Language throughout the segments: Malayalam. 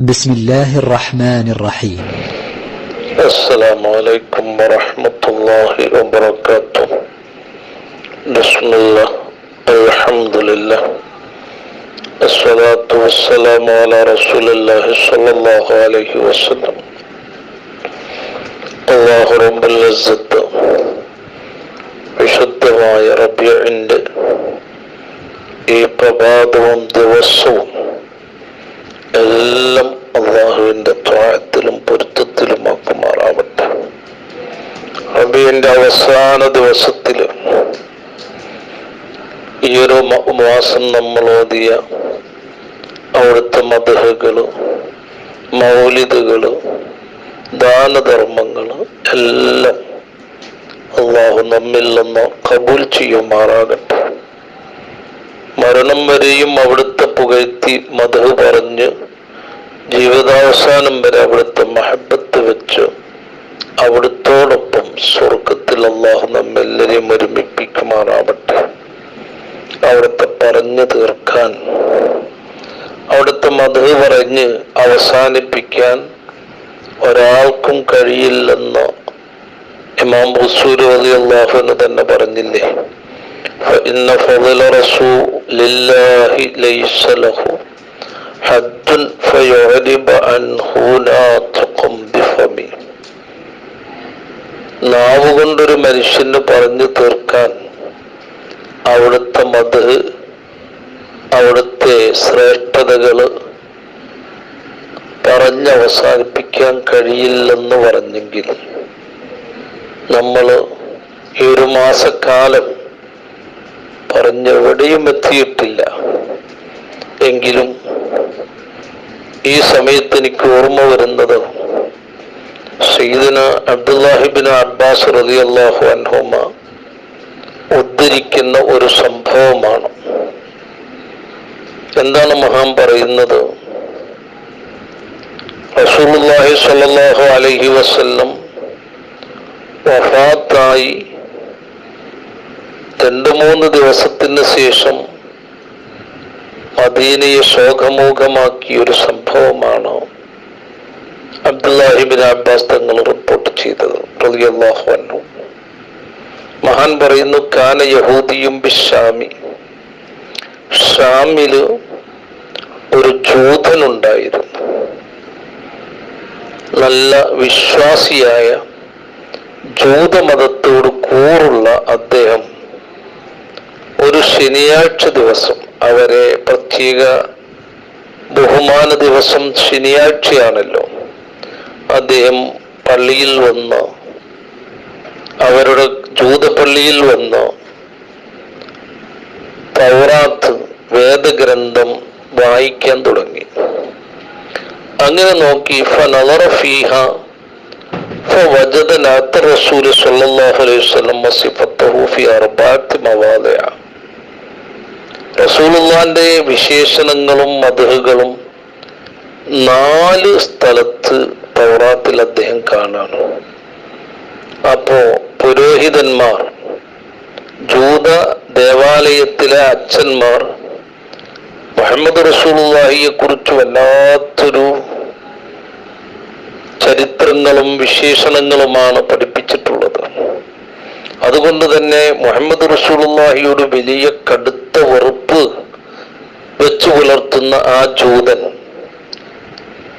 بسم الله الرحمن الرحيم السلام عليكم ورحمة الله وبركاته بسم الله الحمد لله الصلاة والسلام على رسول الله صلى الله عليه وسلم الله رب العزة വിശുദ്ധമായ റബ്യന്റെ ഈ പ്രഭാതവും ദിവസവും എല്ലാം അള്ളാഹുവിന്റെ ത്വാഴത്തിലും മാറാവട്ടെ. റബിയന്റെ അവസാന ദിവസത്തിൽ ഈ ഒരു മാസം നമ്മൾ ഓതിയ അവിടുത്തെ മധുഹകൾ മൗലിദുകൾ ദാനധർമ്മങ്ങൾ എല്ലാം അള്ളാഹു നമ്മിൽ നിന്ന് കബൂൽ ചെയ്യുമാറാകട്ടെ. മരണം വരെയും അവിടുത്തെ പുകഴ്ത്തി മധു പറഞ്ഞ് ജീവിതാവസാനം വരെ അവിടുത്തെ മഹബത്ത് വെച്ച് അവിടുത്തോടൊപ്പം സ്വർഗത്തിൽ അള്ളാഹു നമ്മെല്ലാരെയും ഒരുമിപ്പിക്കുമാറാവട്ടെ അവിടുത്തെ പറഞ്ഞു തീർക്കാൻ അവിടുത്തെ മധു പറഞ്ഞ് അവസാനിപ്പിക്കാൻ ഒരാൾക്കും കഴിയില്ലെന്ന് ഇമാം ഹുസൂർ അലി അള്ളാഹുവിന് തന്നെ പറഞ്ഞില്ലേ فإن فضل رسول الله ليس له حد فيعرب عنه ناطق بفمه നാവ് കൊണ്ടൊരു മനുഷ്യന് പറഞ്ഞു തീർക്കാൻ അവിടുത്തെ മത് അവിടുത്തെ ശ്രേഷ്ഠതകള് പറഞ്ഞവസാനിപ്പിക്കാൻ കഴിയില്ലെന്ന് പറഞ്ഞെങ്കിൽ നമ്മൾ ഈ ഒരു മാസക്കാലം പറഞ്ഞെവിടെയും എത്തിയിട്ടില്ല എങ്കിലും ഈ സമയത്ത് എനിക്ക് ഓർമ്മ വരുന്നത് സയ്യിദന അബ്ബാസ് റതി അള്ളാഹു അൻഹുമ ഉദ്ധരിക്കുന്ന ഒരു സംഭവമാണ്. എന്താണ് മഹാൻ പറയുന്നത്? റസൂലുല്ലാഹി സല്ലാഹു അലഹി വസല്ലം വഫാത്തായി രണ്ട് മൂന്ന് ദിവസത്തിന് ശേഷം മദീനയെ ശോകമൂഖമാക്കിയ ഒരു സംഭവമാണ്? അബ്ദുല്ലാഹിബിൻ അബ്ബാസ് തങ്ങൾ റിപ്പോർട്ട് ചെയ്തത് റളിയല്ലാഹു അൻഹു. മഹാൻ പറയുന്നു കാന യഹൂദിയും ബിഷാമി. ഷാമിൽ ഒരു ജൂതനുണ്ടായിരുന്നു. നല്ല വിശ്വാസിയായ ജൂതമതത്തോട് കൂറുള്ള അദ്ദേഹം ഒരു ശനിയാഴ്ച ദിവസം അവരെ പ്രത്യേക ബഹുമാന ദിവസം ശനിയാഴ്ചയാണല്ലോ. അദ്ദേഹം പള്ളിയിൽ വന്ന് അവരുടെ ജൂതപ്പള്ളിയിൽ വന്ന് പൗറാത്ത് വേദഗ്രന്ഥം വായിക്കാൻ തുടങ്ങി. അങ്ങനെ നോക്കി ഫനറഫീഹ ഫവജദ നാത്ത അലൈഹി വസല്ലം സിഫത്തഹു ഫി അർബഅത്തി റസൂലുള്ളാന്റെ വിശേഷണങ്ങളും മധുഹകളും നാല് സ്ഥലത്ത് തൗറാത്തിൽ അദ്ദേഹം കാണാണ്. അപ്പോ പുരോഹിതന്മാർ ജൂത ദേവാലയത്തിലെ അച്ഛന്മാർ മുഹമ്മദ് റസൂലുള്ളാഹിയെ കുറിച്ച് വല്ലാത്തൊരു ചരിത്രങ്ങളും വിശേഷണങ്ങളുമാണ് പഠിപ്പിച്ചിട്ടുള്ളത്. അതുകൊണ്ട് തന്നെ മുഹമ്മദ് റസൂലുള്ളാഹിയോട് വലിയ കടുത്ത വെറുപ്പ് വെച്ചു പുലർത്തുന്ന ആ ജൂതൻ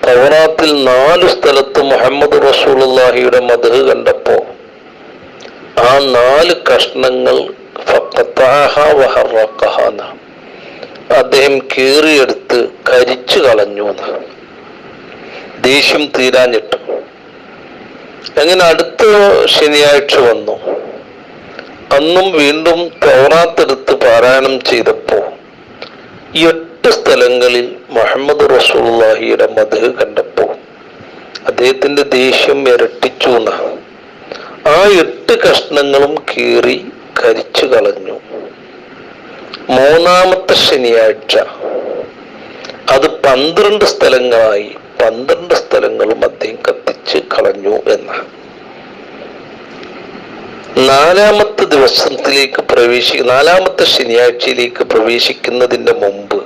തവറാത്തിൽ നാല് സ്ഥലത്ത് മുഹമ്മദ് റസൂലുള്ളാഹിയുടെ മധു കണ്ടപ്പോ ആ നാല് കഷ്ണങ്ങൾ. അദ്ദേഹം കീറിയെടുത്ത് കരിച്ചു കളഞ്ഞു. ദേഷ്യം തീരാഞ്ഞിട്ട് അങ്ങനെ അടുത്ത ശനിയാഴ്ച വന്നു അന്നും വീണ്ടും തൗറാത്തെടുത്ത് പാരായണം ചെയ്തപ്പോ ഈ എട്ട് സ്ഥലങ്ങളിൽ മുഹമ്മദ് റസൂള്ളാഹിയുടെ മധു കണ്ടപ്പോ അദ്ദേഹത്തിന്റെ ദേഷ്യം ഇരട്ടിച്ചു എന്നാണ് ആ എട്ട് കഷ്ണങ്ങളും കീറി കരിച്ചു കളഞ്ഞു. മൂന്നാമത്തെ ശനിയാഴ്ച അത് പന്ത്രണ്ട് സ്ഥലങ്ങളായി പന്ത്രണ്ട് സ്ഥലങ്ങളും അദ്ദേഹം കത്തിച്ച് കളഞ്ഞു എന്നാണ് നാലാമത്തെ ദിവസത്തിലേക്ക് പ്രവേശി നാലാമത്തെ ശനിയാഴ്ചയിലേക്ക് പ്രവേശിക്കുന്നതിന്റെ മുമ്പ്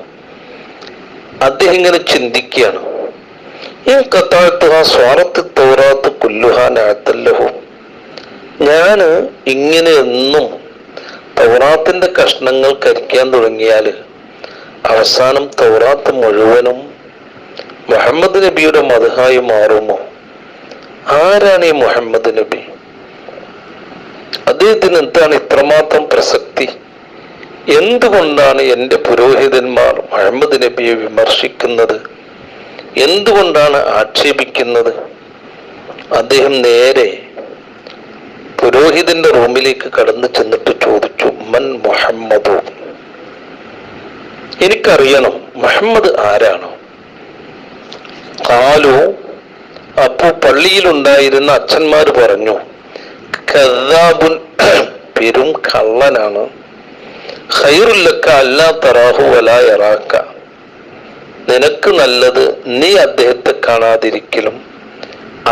അദ്ദേഹം ഇങ്ങനെ ചിന്തിക്കുകയാണ്. ഈ കത്താഴത്ത് ആ സ്വാറത്ത് തോറാത്ത് അഴത്തല്ലഹോ ഞാൻ ഇങ്ങനെ എന്നും തൗറാത്തിന്റെ കഷ്ണങ്ങൾ കരിക്കാൻ തുടങ്ങിയാൽ അവസാനം തൗറാത്ത് മുഴുവനും മുഹമ്മദ് നബിയുടെ മതഹായി മാറുമോ? ആരാണ് ഈ മുഹമ്മദ് നബി? അദ്ദേഹത്തിന് എന്താണ് ഇത്രമാത്രം പ്രസക്തി? എന്തുകൊണ്ടാണ് എന്റെ പുരോഹിതന്മാർ മുഹമ്മദ് നബിയെ വിമർശിക്കുന്നത്? എന്തുകൊണ്ടാണ് ആക്ഷേപിക്കുന്നത്? അദ്ദേഹം നേരെ പുരോഹിതന്റെ റൂമിലേക്ക് കടന്നു ചെന്നിട്ട് ചോദിച്ചു മൻ മുഹമ്മദു? എനിക്കറിയണം മുഹമ്മദ് ആരാണ്? കാലു അപ്പോ പള്ളിയിലുണ്ടായിരുന്ന അച്ഛന്മാർ പറഞ്ഞു കഥാബുൻ പെരും കള്ളനാണ്. ഹൈറുല്ലക്ക അല്ലാ തറാഹു വലാ യറാക്ക. നിനക്ക് നല്ലത് നീ അദ്ദേഹത്തെ കാണാതിരിക്കലും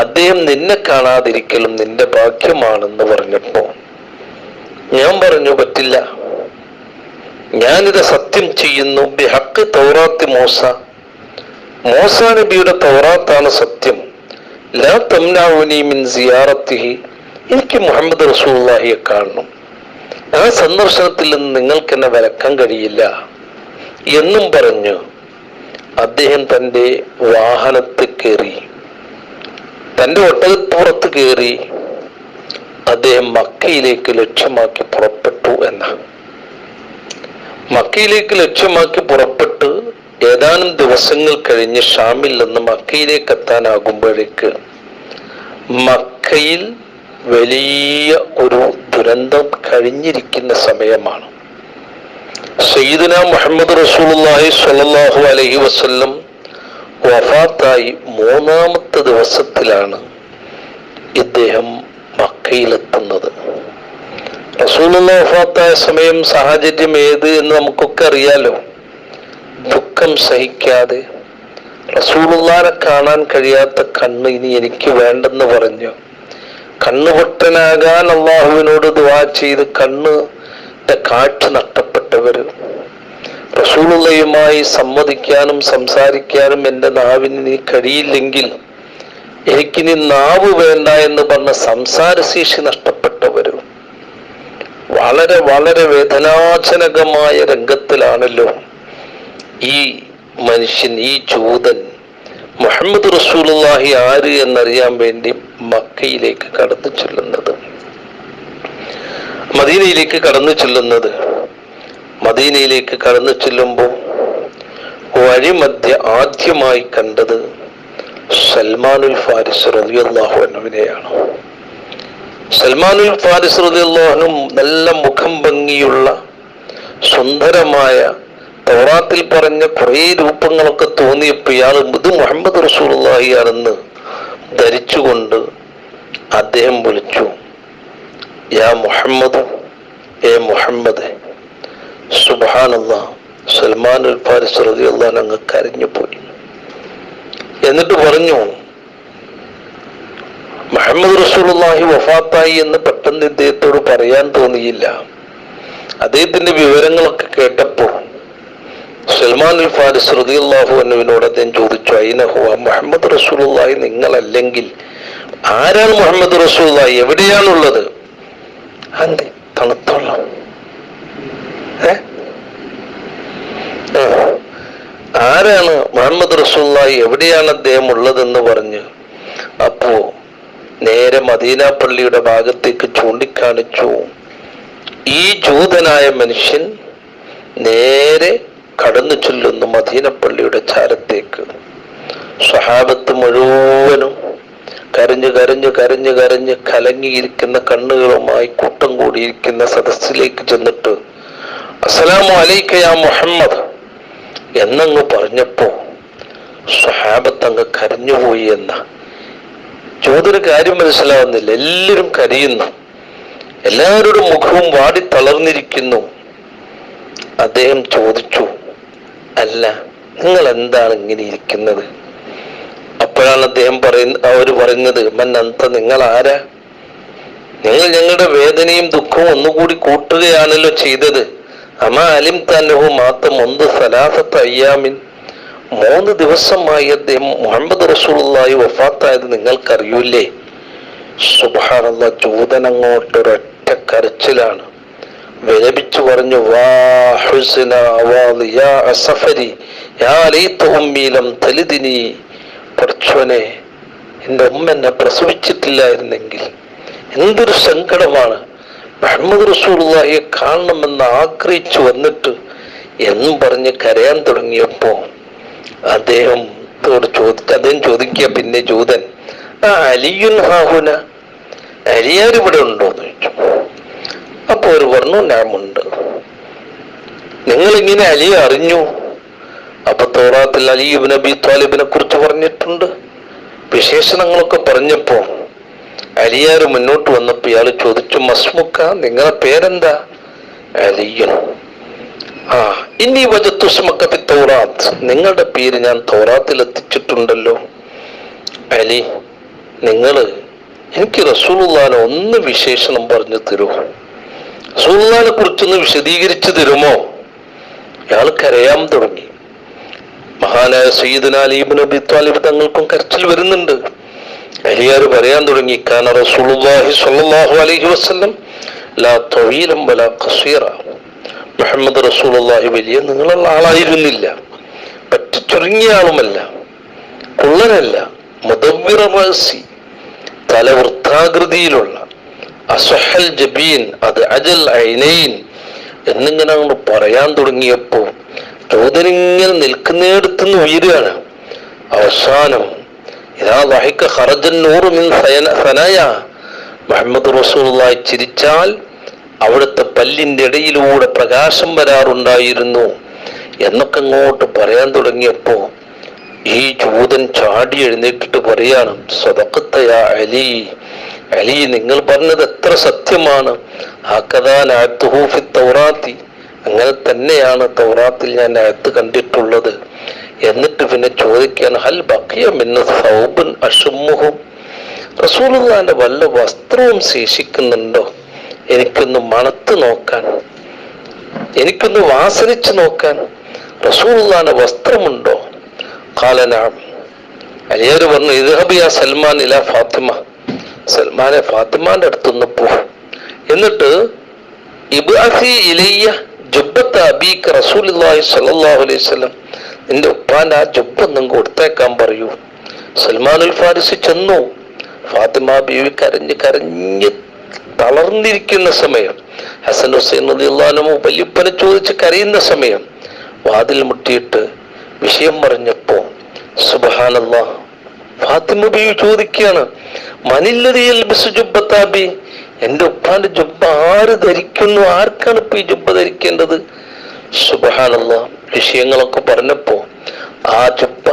അദ്ദേഹം നിന്നെ കാണാതിരിക്കലും നിന്റെ ഭാഗ്യമാണെന്ന് പറഞ്ഞപ്പോ ഞാൻ പറഞ്ഞു പറ്റില്ല. ഞാനിത് സത്യം ചെയ്യുന്നു. ബിഹക്ക് തൗറാത്തി മോസ. മോസ നബിയുടെ തൗറാത്താണ് സത്യം. ലാ തംനാവുനി മിൻ സിയാറത്തിഹി എനിക്ക് മുഹമ്മദ് റസൂള്ളാഹിയെ കാണണം. ആ സന്ദർശനത്തിൽ നിന്ന് നിങ്ങൾക്ക് എന്നെ വിലക്കാൻ കഴിയില്ല എന്നും പറഞ്ഞു അദ്ദേഹം തന്റെ വാഹനത്തിൽ കയറി തന്റെ ഒട്ടകപ്പുറത്ത് കയറി അദ്ദേഹം മക്കയിലേക്ക് ലക്ഷ്യമാക്കി പുറപ്പെട്ടു എന്ന. മക്കയിലേക്ക് ലക്ഷ്യമാക്കി പുറപ്പെട്ട് ഏതാനും ദിവസങ്ങൾ കഴിഞ്ഞ് ഷാമിൽ നിന്ന് മക്കയിലേക്ക് എത്താനാകുമ്പോഴേക്ക് മക്കയിൽ വലിയ ഒരു ദുരന്തം കഴിഞ്ഞിരിക്കുന്ന സമയമാണ്. സയ്യിദിന മുഹമ്മദ് റസൂലുള്ളാഹി സ്വല്ലല്ലാഹു അലൈഹി വസല്ലം വഫാത്തായി മൂന്നാമത്തെ ദിവസത്തിലാണ് ഇദ്ദേഹം മക്കയിലെത്തുന്നത്. റസൂലുള്ള വഫാത്തായ സമയം സാഹചര്യം ഏത് എന്ന് നമുക്കൊക്കെ അറിയാലോ? ദുഃഖം സഹിക്കാതെ റസൂലുള്ളാനെ കാണാൻ കഴിയാത്ത കണ്ണ് ഇനി എനിക്ക് വേണ്ടെന്ന് പറഞ്ഞു കണ്ണുപൊട്ടനാകാൻ അള്ളാഹുവിനോട് ദുവാ ചെയ്ത് കണ്ണ് കാഴ്ച നഷ്ടപ്പെട്ടവര്. റസൂളുള്ളയുമായി സമ്മതിക്കാനും സംസാരിക്കാനും എന്റെ നാവിന് നീ കഴിയില്ലെങ്കിൽ എനിക്കിനി നാവ് വേണ്ട എന്ന് പറഞ്ഞ സംസാരശേഷി നഷ്ടപ്പെട്ടവരും. വളരെ വളരെ വേദനാജനകമായ രംഗത്തിലാണല്ലോ ഈ മനുഷ്യൻ ഈ ജൂതൻ. മുഹമ്മദ് റസൂലുള്ളാഹി ആര് എന്നറിയാൻ വേണ്ടി മക്കയിലേക്ക് കടന്നു ചെല്ലുന്നത്. മദീനയിലേക്ക് കടന്നു ചെല്ലുന്നത്. മദീനയിലേക്ക് കടന്നു ചെല്ലുമ്പോൾ വഴിമധ്യ ആദ്യമായി കണ്ടത് സൽമാനുൽ ഫാരിസ് റബിയല്ലാഹു അൻഹുവിനെയാണ്. സൽമാനുൽ ഫാരിസ് റളിയല്ലാഹു നല്ല മുഖം ഭംഗിയുള്ള സുന്ദരമായ തൗറാത്തിൽ പറഞ്ഞ കുറേ രൂപങ്ങളൊക്കെ തോന്നിയപ്പോൾ ഇയാൾ ഇത് മുഹമ്മദ് റസൂലുള്ളാഹിയാണെന്ന് ധരിച്ചുകൊണ്ട് അദ്ദേഹം വിളിച്ചു. യാ മുഹമ്മദ് ഏ മുഹമ്മദ് സുബാനല്ല സൽമാൻ അൽ ഫാരിസ് റളിയല്ലാഹു അങ്ങ് കരഞ്ഞു പോയി. എന്നിട്ട് പറഞ്ഞു മുഹമ്മദ് റസൂലുള്ളാഹി വഫാത്തായി എന്ന് പെട്ടെന്ന് ഇദ്ദേഹത്തോട് പറയാൻ തോന്നിയില്ല. അദ്ദേഹത്തിന്റെ വിവരങ്ങളൊക്കെ കേട്ടപ്പോൾ സൽമാൻ ഉൽ ഫാരിസ് റതിയുള്ളാഹു എന്നുവിനോട് അദ്ദേഹം ചോദിച്ചു അയിനഹുവ മുഹമ്മദ് റസൂലുള്ളാഹി? നിങ്ങളല്ലെങ്കിൽ ആരാണ് മുഹമ്മദ് റസൂലുള്ളാഹി? എവിടെയാണുള്ളത്? അതെ തണുത്തുള്ള. ആരാണ് മുഹമ്മദ് റസൂലുള്ളാഹി? എവിടെയാണ് അദ്ദേഹം ഉള്ളതെന്ന് പറഞ്ഞ് അപ്പോ നേരെ മദീന പള്ളിയുടെ ഭാഗത്തേക്ക് ചൂണ്ടിക്കാണിച്ചു. ഈ ജൂതനായ മനുഷ്യൻ നേരെ കടന്നു ചൊല്ലുന്നു മദീനപ്പള്ളിയുടെ ചാരത്തേക്ക്. സ്വഹാബത്ത് മുഴുവനും കരഞ്ഞു കരഞ്ഞു കരഞ്ഞു കരഞ്ഞ് കലങ്ങിയിരിക്കുന്ന കണ്ണുകളുമായി കൂട്ടം കൂടിയിരിക്കുന്ന സദസ്സിലേക്ക് ചെന്നിട്ട് അസ്സലാമു അലൈക്ക യാ മുഹമ്മദ് എന്നങ്ങ് പറഞ്ഞപ്പോ സ്വഹാബത്ത് അങ്ങ് കരഞ്ഞുപോയി എന്ന. ചോദ്യൊരു കാര്യം മനസ്സിലാവുന്നില്ല. എല്ലാവരും കരയുന്നു. എല്ലാവരുടെ മുഖവും വാടി തളർന്നിരിക്കുന്നു. അദ്ദേഹം ചോദിച്ചു അല്ല നിങ്ങൾ എന്താണ് ഇങ്ങനെ ഇരിക്കുന്നത്? അപ്പോഴാണ് അദ്ദേഹം പറയുന്ന അവർ പറയുന്നത് മൻ അന്ത നിങ്ങൾ ആരാ നിങ്ങൾ ഞങ്ങളുടെ വേദനയും ദുഃഖവും ഒന്നുകൂടി കൂട്ടുകയാണല്ലോ ചെയ്തത്. അമ അലിം തന്നഹു മാത്രം ഒന്ന് സലാസത്ത് അയ്യാമിൻ. മൂന്ന് ദിവസമായി അദ്ദേഹം മുഹമ്മദ് റസൂലുള്ളാഹി വഫാത്തായത് നിങ്ങൾക്കറിയൂലേ സുബാനുള്ള ജൂതനങ്ങോട്ടൊരൊറ്റ കരച്ചിലാണ്. വിലപിച്ചു പറഞ്ഞു വാ ഹുസ്ന എന്റെ ഉമ്മ എന്നെ പ്രസവിച്ചിട്ടില്ലായിരുന്നെങ്കിൽ എന്തൊരു സങ്കടമാണ്. മുഹമ്മദ് റസൂലുള്ളാഹിയെ കാണണമെന്ന് ആഗ്രഹിച്ചു വന്നിട്ട് എന്നും പറഞ്ഞ് കരയാൻ തുടങ്ങിയപ്പോ അദ്ദേഹം ചോദിച്ച അദ്ദേഹം ചോദിക്കുക പിന്നെ ജൂതൻ ആ അലിയുൻ ഹാഹുന അലിയാരിവിടെ ഉണ്ടോ? എന്ന് ചോദിച്ചു. അപ്പൊ ഒരു പറഞ്ഞു ഞാമുണ്ട്. നിങ്ങൾ ഇങ്ങനെ അലി അറിഞ്ഞു. അപ്പൊ തോറാത്തിൽ അലിയുബ് നബി താലിബിനെ കുറിച്ച് പറഞ്ഞിട്ടുണ്ട്. വിശേഷണങ്ങളൊക്കെ പറഞ്ഞപ്പോ അലിയാര് മുന്നോട്ട് വന്നപ്പോ ഇയാൾ ചോദിച്ചു മസ്മുക്ക നിങ്ങളെ പേരെന്താ? അലിയൻ. ആ ഇനി വജത്തുസ്മക്കത്തി തോറാത്ത്. നിങ്ങളുടെ പേര് ഞാൻ തോറാത്തിൽ എത്തിച്ചിട്ടുണ്ടല്ലോ. അലി നിങ്ങൾ എനിക്ക് റസൂലുള്ളാനെ ഒന്ന് വിശേഷണം പറഞ്ഞു തരൂ. റസൂലുള്ളാനെ കുറിച്ചൊന്ന് വിശദീകരിച്ചു തരുമോ? ഇയാൾ കരയാൻ തുടങ്ങി. മഹാനായ സയ്യിദുന അലീബ് നബി താലിബ് തങ്ങൾക്കും കരച്ചിൽ വരുന്നുണ്ട്. അലിയാർ പറയാൻ തുടങ്ങി കാന റസൂലുള്ളാഹി സ്വല്ലല്ലാഹു അലൈഹി വസല്ലം ലാ തവീലം വലാ ഖസീറ. മുഹമ്മദ് റസൂലുള്ളാഹി വലിയ നീളമുള്ള ആളായിരുന്നില്ല. പറ്റി ചുരുങ്ങിയ ആളുമല്ല. കുള്ളനല്ല മുദവ്വിറ റാസി തല വൃത്താകൃതിയിലുള്ള അസഹൽ ജബീൻ അത് അജൽ ഐനൈൻ എന്നിങ്ങനെ അങ്ങോട്ട് പറയാൻ തുടങ്ങിയപ്പോൾ ചോദനിങ്ങനെ നിൽക്കുന്നിടത്തുനിന്ന് ഉയരുകയാണ്. അവസാനം ഇതാ വഹിക്ക ഹറജൻ നൂറ് മിൻ സനായ. മുഹമ്മദ് റസൂലായി ചിരിച്ചാൽ അവിടുത്തെ പല്ലിന്റെ ഇടയിലൂടെ പ്രകാശം വരാറുണ്ടായിരുന്നു എന്നൊക്കെ അങ്ങോട്ട് പറയാൻ തുടങ്ങിയപ്പോൾ ഈ ജൂതൻ ചാടി എഴുന്നേറ്റിട്ട് പറയാണ് സ്വതക്കത്തയാ അലി. അലി നിങ്ങൾ പറഞ്ഞത് എത്ര സത്യമാണ്. തൗറാത്തി. അങ്ങനെ തന്നെയാണ് തൗറാത്തിൽ ഞാൻ അയത്ത് കണ്ടിട്ടുള്ളത്. എന്നിട്ട് പിന്നെ ചോദിക്കാൻ ഹൽ ബക്കിയം സൗബൻ വല്ല വസ്ത്രവും ശേഷിക്കുന്നുണ്ടോ? എനിക്കൊന്ന് മണത്ത് നോക്കാൻ. എനിക്കൊന്ന് വാസനിച്ച് നോക്കാൻ റസൂലുള്ളാന്റെ വസ്ത്രമുണ്ടോ? കാലനാം അലിയാർ പറഞ്ഞു ഇദ്ഹബിയ സൽമാൻ ഇല ഫാത്തിമ. സൽമാനെ ഫാത്തിമാന്റെ അടുത്തൊന്ന് പോ. എന്നിട്ട് ഇബ്അസി ഇലയ്യ ജുബത്ത് അബീക്ക് റസൂലുള്ളാഹി സ്വല്ലല്ലാഹു അലൈഹി വസല്ലം നിന്റെ ഉപ്പാന്റെ ആ ജുബ്ബൊന്നും കൊടുത്തേക്കാൻ പറയൂ. സൽമാനുൽ ഫാരിസി ചെന്നു. ഫാത്തിമ ബീവി കരഞ്ഞ് കരഞ്ഞ് തളർന്നിരിക്കുന്ന സമയം ഹസൻ ഹുസൈൻ റളിയല്ലാഹു വല്യപ്പനെ ചോദിച്ച് കരയുന്ന സമയം വാതിൽ മുട്ടിയിട്ട് വിഷയം പറഞ്ഞപ്പോ സുബഹാനല്ലാ ഫാത്തിമ ബീവി ചോദിക്കുകയാണ് മനില്ലതിയൽ ജുബ്ബത്താബി എന്റെ ഉപ്പാന്റെ ജുബ്ബ ആര് ധരിക്കുന്നു? ആർക്കാണ് ഇപ്പൊ ഈ ജുബ്ബ ധരിക്കേണ്ടത്? സുബഹാനുള്ള വിഷയങ്ങളൊക്കെ പറഞ്ഞപ്പോ ആ ജുബ്ബ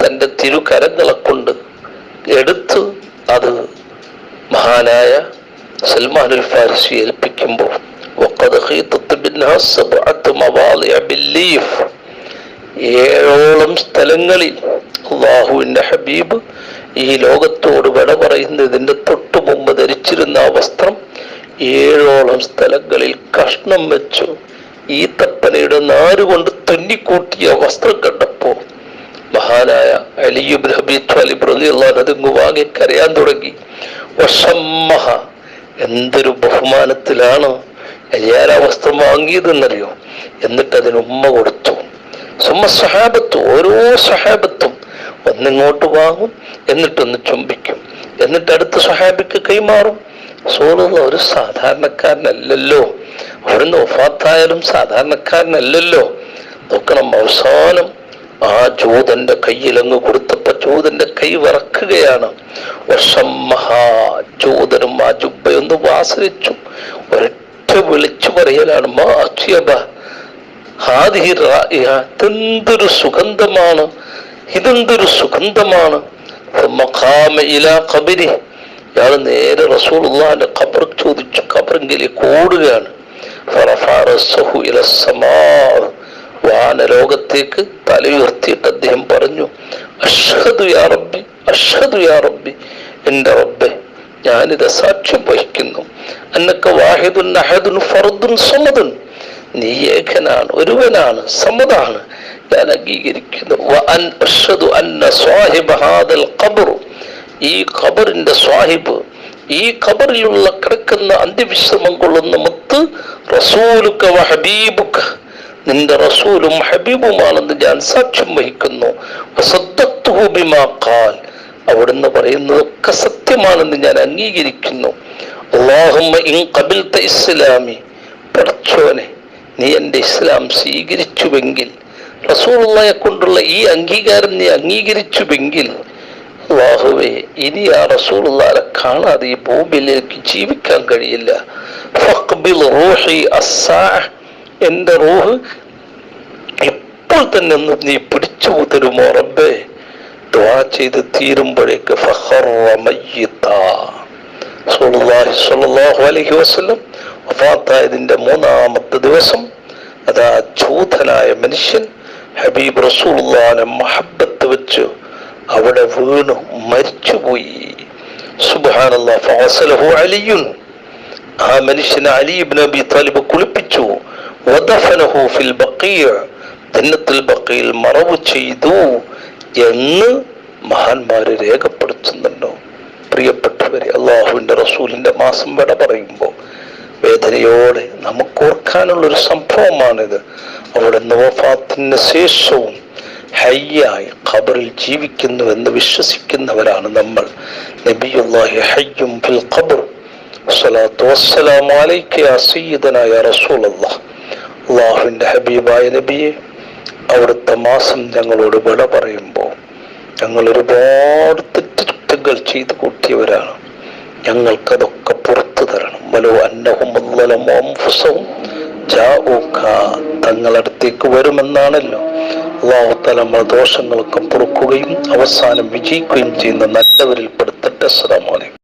തന്റെ തിരുകരങ്ങളെ കൊണ്ട് എടുത്ത് അത് മഹാനായ സൽമാൻ അൽ ഫാരിസി ഏൽപ്പിക്കുമ്പോൾ ഏഴോളം സ്ഥലങ്ങളിൽ അള്ളാഹുവിന്റെ ഹബീബ് ഈ ലോകത്തോട് വിട പറയുന്നതിന്റെ തൊട്ടു മുമ്പ് ധരിച്ചിരുന്ന ആ വസ്ത്രം ഏഴോളം സ്ഥലങ്ങളിൽ കഷ്ണം വെച്ചു. ഈ തപ്പനയുടെ നാരുകൊണ്ട് തുന്നിക്കൂട്ടിയ വസ്ത്രം കണ്ടപ്പോ മഹാനായ അലിയുബ് ഹബീ വാങ്ങി കരയാൻ തുടങ്ങി. വശമ്മഹ എന്തൊരു ബഹുമാനത്തിലാണ് അലിയാര വസ്ത്രം വാങ്ങിയതെന്നറിയോ? എന്നിട്ട് അതിന് ഉമ്മ കൊടുത്തു. സുമ ഓരോ സഹാബത്തും ഒന്നിങ്ങോട്ട് വാങ്ങും എന്നിട്ടൊന്ന് ചുംബിക്കും. എന്നിട്ട് അടുത്ത സഹാബിക്ക് കൈമാറും. സോളുള്ള ഒരു സാധാരണക്കാരനല്ലല്ലോ. അവിടുന്ന് ഒഫാത്തായാലും സാധാരണക്കാരനല്ലല്ലോ. നോക്കണം അവസാനം ആ ജൂതന്റെ കയ്യിലങ്ങ് കൊടുത്തപ്പോ ജൂതന്റെ കൈ മഹാ ജൂതനും ആ ജുബയൊന്ന് വാസനിച്ചു ഒരൊറ്റ വിളിച്ചു പറയലാണ് മാ അച്യബ ഹാദിഹി റായിഹ. ഇതെന്തൊരു സുഗന്ധമാണ് ഇതെന്തൊരു സുഗന്ധമാണ് ഇലാ ഖബരി ഇയാൾ നേരെ റസൂലുള്ളാഹിന്റെ ഖബർ ചോദിച്ചു ഖബറിങ്കിലേക്ക് ഓടുകയാണ്. വാനലോകത്തേക്ക് തലയുയർത്തിയിട്ട് അദ്ദേഹം പറഞ്ഞു അഷ്ഹദു യാ റബ്ബി അഷ്ഹദു യാ റബ്ബി എന്റെ റബ്ബെ ഞാനിത് സാക്ഷ്യം വഹിക്കുന്നു അന്നൊക്കെ വാഹിദുൻ അഹദുൻ ഫർദുൻ സമദുൻ നീ ഏകനാണ് ഒരുവനാണ് സമതാണ്. ഞാൻ അംഗീകരിക്കുന്നു. ഈ ഖബറിന്റെ സ്വാഹിബ് ഈ ഖബറിലുള്ള കിടക്കുന്ന അന്ത്യവിശ്രമം കൊള്ളുന്ന മുത്ത് റസൂലുക്ക നിന്റെ റസൂലും ഹബീബുമാണെന്ന് ഞാൻ സാക്ഷ്യം വഹിക്കുന്നു. അവിടുന്ന് പറയുന്നതൊക്കെ സത്യമാണെന്ന് ഞാൻ അംഗീകരിക്കുന്നു. അല്ലാഹുമ്മ ഇൻ ഖബിൽത ഇസ്ലാമി. പടച്ചോനെ നീ എന്റെ ഇസ്ലാം സ്വീകരിച്ചുവെങ്കിൽ റസൂലുള്ളയെ കൊണ്ടുള്ള ഈ അംഗീകാരം നീ അംഗീകരിച്ചുവെങ്കിൽ വാഹുവേ ഇനി ആ റസൂലുള്ളാരെ കാണാതെ ഈ ഭൂമിയിലേക്ക് ജീവിക്കാൻ കഴിയില്ല. എന്റെ റൂഹ് ഇപ്പോൾ തന്നെ ഒന്ന് നീ പിടിച്ചു തരുമോ റബ്ബേ ദുആ ചെയ്ത് തീരുമ്പോഴേക്ക് ഫഹർ മയ്യിത്താ. റസൂലുള്ളാഹി സ്വല്ലല്ലാഹു അലൈഹി വസല്ലം വഫാത്തായതിന്റെ മൂന്നാമത്തെ ദിവസം അതാ ചൂതനായ മനുഷ്യൻ ഹബീബ് റസൂലുള്ളാഹിനെ മഹബത്ത് വെച്ച് അവിടെ വീണു മരിച്ചുപോയി. സുബ്ഹാനല്ലാഹ് ഫഅസലഹു അലിയുൻ. ആ മനുഷ്യനെ അലി ഇബ്നു അബി താലിബ് കുളിപ്പിച്ചു. വദഫനഹു ഫിൽ ബഖീഅ ജന്നത്തുൽ ബഖീൽ മറവ് ചെയ്തു എന്ന് മഹാന്മാര് രേഖപ്പെടുത്തുന്നുണ്ടോ? പ്രിയപ്പെട്ടവരെ അള്ളാഹുവിന്റെ റസൂലിന്റെ മാസം വിട പറയുമ്പോൾ വേദനയോടെ നമുക്ക് ഓർക്കാനുള്ള ഒരു സംഭവമാണിത്. അവരുടെ നോഫാത്തിന് ശേഷവും ഹയ്യായി ഖബറിൽ ജീവിക്കുന്നു എന്ന് വിശ്വസിക്കുന്നവരാണ് നമ്മൾ. നബിയുള്ളാഹി ഹയ്യും ഫിൽ ഖബർ. സ്വലാത്തു വസ്സലാം അലൈക യാ സയ്യിദനാ യാ റസൂലല്ലാഹ്. അള്ളാഹുവിന്റെ ഹബീബായ നബിയെ അവിടുത്തെ മാസം ഞങ്ങളോട് വിട പറയുമ്പോൾ ഞങ്ങൾ ഒരുപാട് തെറ്റുകൾ ചെയ്തു കൂട്ടിയവരാണ്. ഞങ്ങൾക്കതൊക്കെ പുറത്തു തരണം. വലോ അന്നഹും അൻഫുസഹും തങ്ങളുടെ തങ്ങളടുത്തേക്ക് വരുമെന്നാണല്ലോ. അള്ളാഹുത്താല നമ്മൾ ദോഷങ്ങളൊക്കെ പൊറുക്കുകയും അവസാനം വിജയിക്കുകയും ചെയ്യുന്ന നല്ലവരിൽ പെടുത്തട്ടെ. അസ്സലാമു അലൈക്കും.